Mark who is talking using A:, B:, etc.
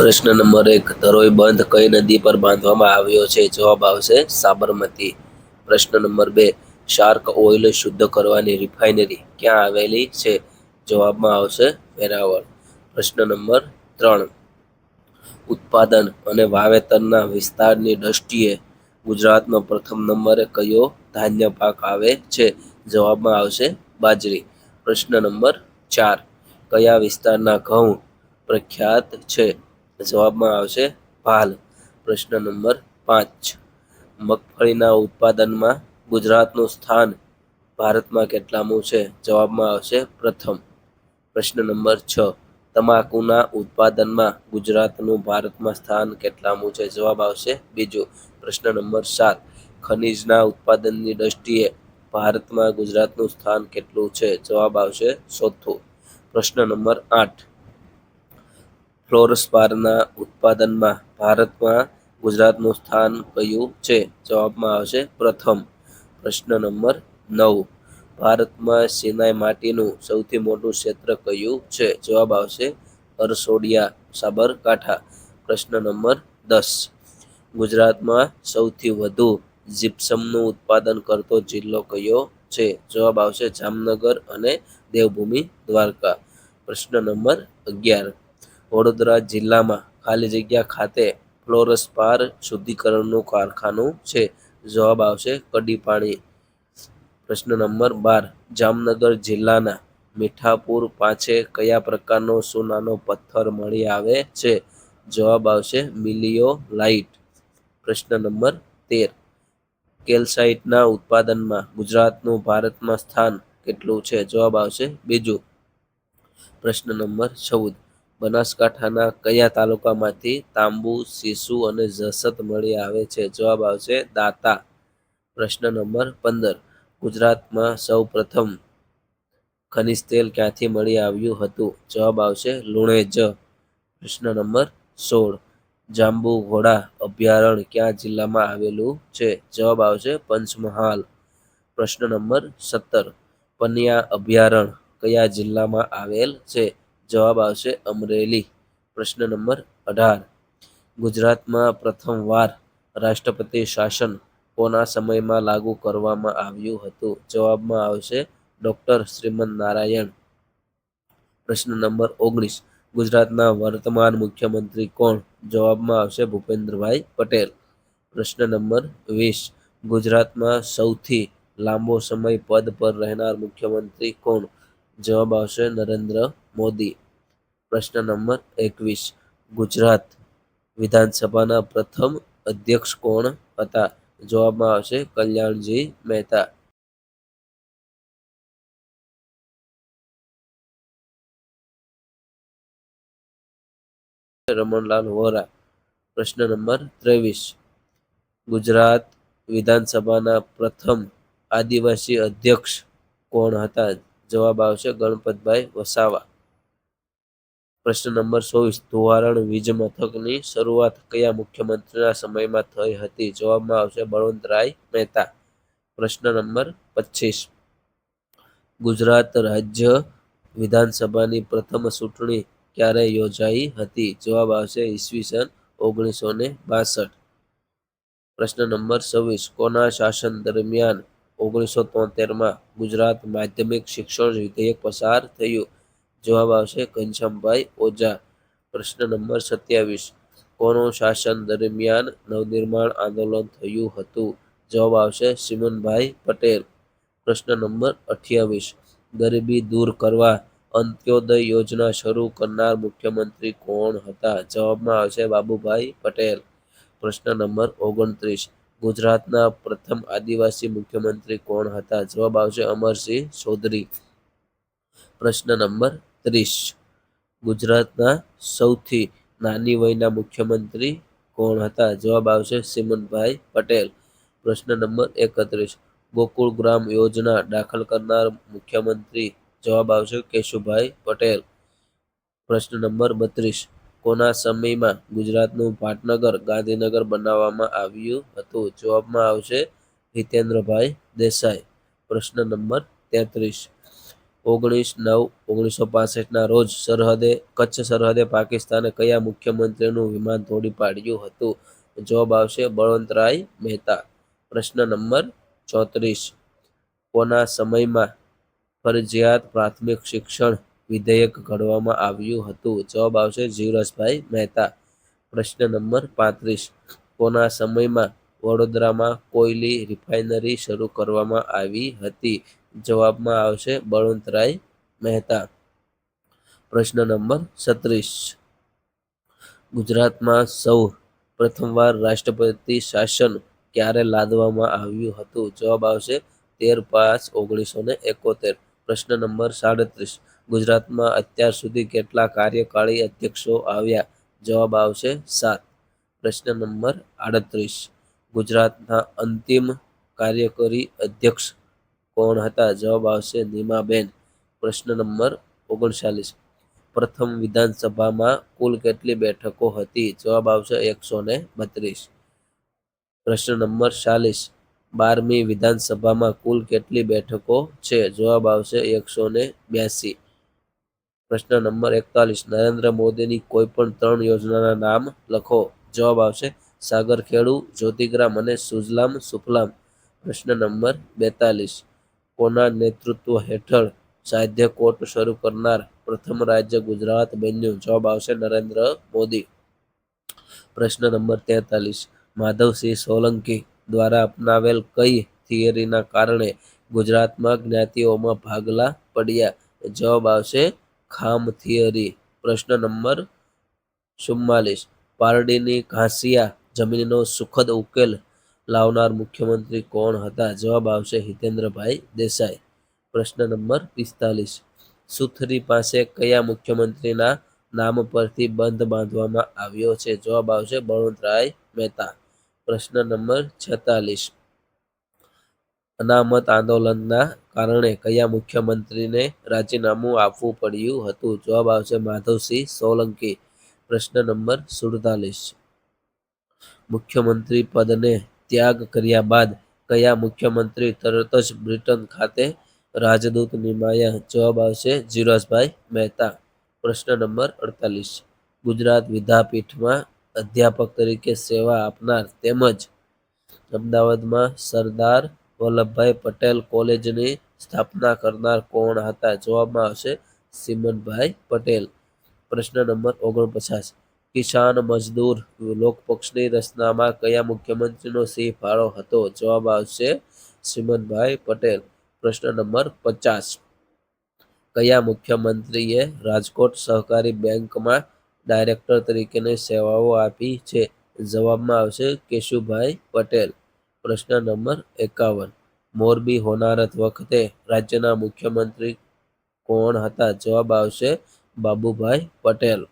A: પ્રશ્ન નંબર એક ધરોઈ બંધ કઈ નદી પર બાંધવામાં આવ્યો છે? જવાબ આવશે સાબરમતી. પ્રશ્ન નંબર બે, શાર્ક ઓઇલ શુદ્ધ કરવાની રિફાઇનરી ક્યાં આવેલી છે? જવાબમાં આવશે વેરાવળ. પ્રશ્ન નંબર ત્રણ, ઉત્પાદન અને વાવેતરના વિસ્તારની દ્રષ્ટિએ ગુજરાતમાં પ્રથમ નંબરે કયો ધાન્ય પાક આવે છે? જવાબમાં આવશે બાજરી. પ્રશ્ન નંબર ચાર, કયા વિસ્તારના ઘઉં પ્રખ્યાત છે? જવાબમાં આવશે ભાલ. પ્રશ્ન નંબર પાંચ. મગફળીના ઉત્પાદનમાં ગુજરાતનું સ્થાન ભારતમાં કેટલામું છે? જવાબમાં આવશે પ્રથમ. પ્રશ્ન નંબર છ. તમાકુના ઉત્પાદનમાં ગુજરાતનું ભારતમાં સ્થાન કેટલામું છે? જવાબ આવશે બીજો. પ્રશ્ન નંબર સાત. ખનિજના ઉત્પાદનની દ્રષ્ટિએ ભારતમાં ગુજરાતનું સ્થાન કેટલું છે? જવાબ આવશે ચોથો. પ્રશ્ન નંબર આઠ. ફ્લોરસ્પારના ઉત્પાદનમાં ભારતમાં ગુજરાતનું સ્થાન કયું છે? જવાબમાં આવશે પ્રથમ પ્રશ્ન નંબર નવ. ભારતમાં સિનાઈ માટીનું સૌથી મોટું ક્ષેત્ર કયું છે? જવાબ આવશે અરસોડિયા સાબરકાંઠા. પ્રશ્ન નંબર દસ. ગુજરાતમાં સૌથી વધુ જીપ્સમનું ઉત્પાદન કરતો જિલ્લો કયો છે? જવાબ આવશે જામનગર અને દેવભૂમિ દ્વારકા. પ્રશ્ન નંબર અગિયાર. વડોદરા જિલ્લામાં ખાલી જગ્યા ખાતે ફ્લોરસપાર શુદ્ધિકરણનું કારખાનું છે. જવાબ આવશે કડી પાણી. પ્રશ્ન નંબર બાર. જામનગર જિલ્લાના મીઠાપુર પાસે કયા પ્રકારનો સોનાનો પથ્થર મળી આવે છે? જવાબ આવશે મિલિયો લાઇટ. પ્રશ્ન નંબર તેર. કેલ્સાઇટના ઉત્પાદનમાં ગુજરાતનું ભારતમાં સ્થાન કેટલું છે? જવાબ આવશે બીજું. પ્રશ્ન નંબર ચૌદ. બનાસકાંઠાના કયા તાલુકામાંથી તાંબુ, સીસુ અને જસત મળી આવે છે? જવાબ આવશે દાતા. પ્રશ્ન નંબર પંદર. ગુજરાતમાં સૌ પ્રથમ ખનિજ તેલ ક્યાંથી મળી આવ્યું હતું? જવાબ આવશે લુણેજ. પ્રશ્ન નંબર સોળ. જાંબુ ઘોડા અભયારણ્ય ક્યાં જિલ્લામાં આવેલું છે? જવાબ આવશે પંચમહાલ. પ્રશ્ન નંબર સત્તર. પનિયા અભયારણ્ય કયા જિલ્લામાં આવેલ છે? જવાબ આવશે અમરેલી. પ્રશ્ન નંબર અઢાર. ગુજરાતમાં પ્રથમવાર રાષ્ટ્રપતિ શાસન કોના સમયમાં લાગુ કરવામાં આવ્યું હતું? જવાબમાં આવશે ડૉક્ટર શ્રીમદ નારાયણ. પ્રશ્ન નંબર ઓગણીસ. ગુજરાતના વર્તમાન મુખ્યમંત્રી કોણ? જવાબમાં આવશે ભૂપેન્દ્રભાઈ પટેલ. પ્રશ્ન નંબર વીસ. ગુજરાતમાં સૌથી લાંબો સમય પદ પર રહેનાર મુખ્યમંત્રી કોણ? જવાબ આવશે નરેન્દ્ર મોદી. પ્રશ્ન નંબર એકવીસ. ગુજરાત વિધાનસભાના પ્રથમ અધ્યક્ષ કોણ હતા? જવાબમાં આવશે કલ્યાણજી મહેતા. રમણલાલ વોરા. પ્રશ્ન નંબર ત્રેવીસ. ગુજરાત વિધાનસભાના પ્રથમ આદિવાસી અધ્યક્ષ કોણ હતા? જવાબ આવશે ગણપતભાઈ વસાવા. પ્રશ્ન નંબર ચોવીસ. ધોવારણ વીજ મથકની શરૂઆત કયા મુખ્યમંત્રીના સમયમાં થઈ હતી? જવાબમાં આવશે બળવંતરાય મહેતા. પ્રશ્ન નંબર પચીસ. ગુજરાત રાજ્ય વિધાનસભાની પ્રથમ ચૂંટણી ક્યારે યોજાઈ હતી? જવાબ આવશે ઈસવીસન ઓગણીસો ને બાસઠ. પ્રશ્ન નંબર છવ્વીસ. કોના શાસન દરમિયાન ઓગણીસો તોતેરમાં ગુજરાત માધ્યમિક શિક્ષણ વિધેયક પસાર થયું? જવાબ આવશે ઘનશ્યામભાઈ ઓઝા. પ્રશ્ન નંબર સત્યાવીસ. કોનું શાસન દરમિયાન નવનિર્માણ આંદોલન થયું હતું? જવાબ આવશે સિમનભાઈ પટેલ. પ્રશ્ન નંબર અઠ્યાવીસ. ગરીબી દૂર કરવા અંત્યોદય યોજના શરૂ કરનાર મુખ્યમંત્રી કોણ હતા? જવાબમાં આવશે બાબુભાઈ પટેલ. પ્રશ્ન નંબર ઓગણત્રીસ. ગુજરાતના પ્રથમ આદિવાસી મુખ્યમંત્રી કોણ હતા? જવાબ આવશે અમરસિંહ ચૌધરી પ્રશ્ન નંબર ત્રીસ ગુજરાતના સૌથી નાની વયના મુખ્યમંત્રી કોણ હતા? જવાબ આવશે સિમનભાઈ પટેલ. પ્રશ્ન નંબર એકત્રીસ. ગોકુળ ગ્રામ યોજના દાખલ કરનાર મુખ્યમંત્રી જવાબ આવશે કેશુભાઈ પટેલ. પ્રશ્ન નંબર બત્રીસ. કોના સમયમાં ગુજરાતનું પાટનગર ગાંધીનગર બનાવવામાં આવ્યું હતું? જવાબમાં આવશે હિતેન્દ્રભાઈ દેસાઈ. પ્રશ્ન નંબર તેત્રીસ. ઓગણીસ નવ ઓગણીસો પાસઠના રોજ સરહદે, કચ્છ સરહદે પાકિસ્તાને કયા મુખ્યમંત્રીનું વિમાન તોડી પાડ્યું હતું? જવાબ આવશે બળવંતરાય મહેતા. પ્રશ્ન નંબર ચોત્રીસ. કોના સમયમાં ફરજિયાત પ્રાથમિક શિક્ષણ વિધેયક ઘડવામાં આવ્યું હતું? જવાબ આવશે જીવરાજભાઈ મહેતા. પ્રશ્ન નંબર પાંત્રીસ. કોના સમયમાં વડોદરામાં કોયલી રિફાઇનરી શરૂ કરવામાં આવી હતી? જવાબમાં આવશે બળવંતરાય મહેતા. પ્રશ્ન નંબર છત્રીસ. ગુજરાતમાં સૌ પ્રથમવાર રાષ્ટ્રપતિ શાસન ક્યારે લાદવામાં આવ્યું હતું? જવાબ આવશે તેર પાંચ ઓગણીસો ને એકોતેર. પ્રશ્ન નંબર સાડત્રીસ. ગુજરાતમાં અત્યાર સુધી કેટલા કાર્યકારી અધ્યક્ષો આવ્યા? જવાબ આવશે સાત. પ્રશ્ન નંબર આડત્રીસ. ગુજરાતના અંતિમ કાર્યકારી અધ્યક્ષ કોણ હતા? જવાબ આવશે નીમાબેન, પ્રશ્ન નંબર ઓગણચાલીસ. પ્રથમ વિધાનસભામાં કુલ કેટલી બેઠકો હતી? જવાબ આવશે એકસો ને બત્રીસ. પ્રશ્ન નંબર ચાલીસ. બારમી વિધાનસભામાં કુલ કેટલી બેઠકો છે? જવાબ આવશે એકસો ને બ્યાસી. પ્રશ્ન નંબર એકતાલીસ. નરેન્દ્ર મોદીની કોઈ પણ ત્રણ યોજનાના નામ લખો. જવાબ આવશે સાગરખેડુ, જ્યોતિગ્રામ અને સુજલામ સુફલામ. પ્રશ્ન નંબર બેતાલીસ. કોના નેતૃત્વ હેઠળ સાધ્ય કોર્ટ શરૂ કરનાર પ્રથમ રાજ્ય ગુજરાત બન્યું. જવાબ આવશે નરેન્દ્ર મોદી. પ્રશ્ન નંબર તેતાલીસ. માધવસિંહ સોલંકી દ્વારા અપનાવેલ કઈ થિયરીના કારણે ગુજરાતમાં જ્ઞાતિઓમાં ભાગલા પડ્યા? જવાબ આવશે ખામ થિયરી. પ્રશ્ન નંબર ચુમ્માલીસ. પારડીની ઘાસિયા જમીનનો સુખદ ઉકેલ લાવનાર મુખ્યમંત્રી કોણ હતા? જવાબ આવશે હિતેન્દ્રભાઈ દેસાઈ. પ્રશ્ન નંબર પિસ્તાલીસ. સુથરી પાસે કયા મુખ્યમંત્રીના નામ પરથી બંધ બાંધવામાં આવ્યો છે? જવાબ આવશે બળવંતરાય મહેતા. પ્રશ્ન નંબર છેતાલીસ. અનામત આંદોલનના કારણે કયા મુખ્યમંત્રીને રાજીનામું આપવું પડ્યું હતું? જવાબ આવશે માધવસિંહ સોલંકી. પ્રશ્ન નંબર સુડતાલીસ. મુખ્યમંત્રી પદને ત્યાગ કર્યા બાદ કયા મુખ્યમંત્રી તરત જ બ્રિટન ખાતે રાજદૂત નિમાયા? જવાબ આવશે જીરાજભાઈ મહેતા. પ્રશ્ન નંબર અડતાલીસ. ગુજરાત વિદ્યાપીઠમાં અધ્યાપક તરીકે સેવા આપનાર તેમજ અમદાવાદમાં સરદાર વલ્લભભાઈ પટેલ કોલેજની સ્થાપના કરનાર કોણ હતા? જવાબમાં આવશે સિમનભાઈ પટેલ. પ્રશ્ન નંબર ઓગણપચાસ. કિસાન, મજદૂર, લોકપક્ષની રચનામાં કયા મુખ્યમંત્રીનો સિંહ ફાળો હતો? જવાબ આવશે સિમનભાઈ પટેલ. પ્રશ્ન નંબર પચાસ. કયા મુખ્યમંત્રીએ રાજકોટ સહકારી બેંકમાં ડાયરેક્ટર તરીકેની સેવાઓ આપી છે? જવાબમાં આવશે કેશુભાઈ પટેલ. પ્રશ્ન નંબર એકાવન. મોરબી હોનારત વખતે રાજ્યના મુખ્યમંત્રી કોણ હતા? જવાબ આવશે બાબુભાઈ પટેલ.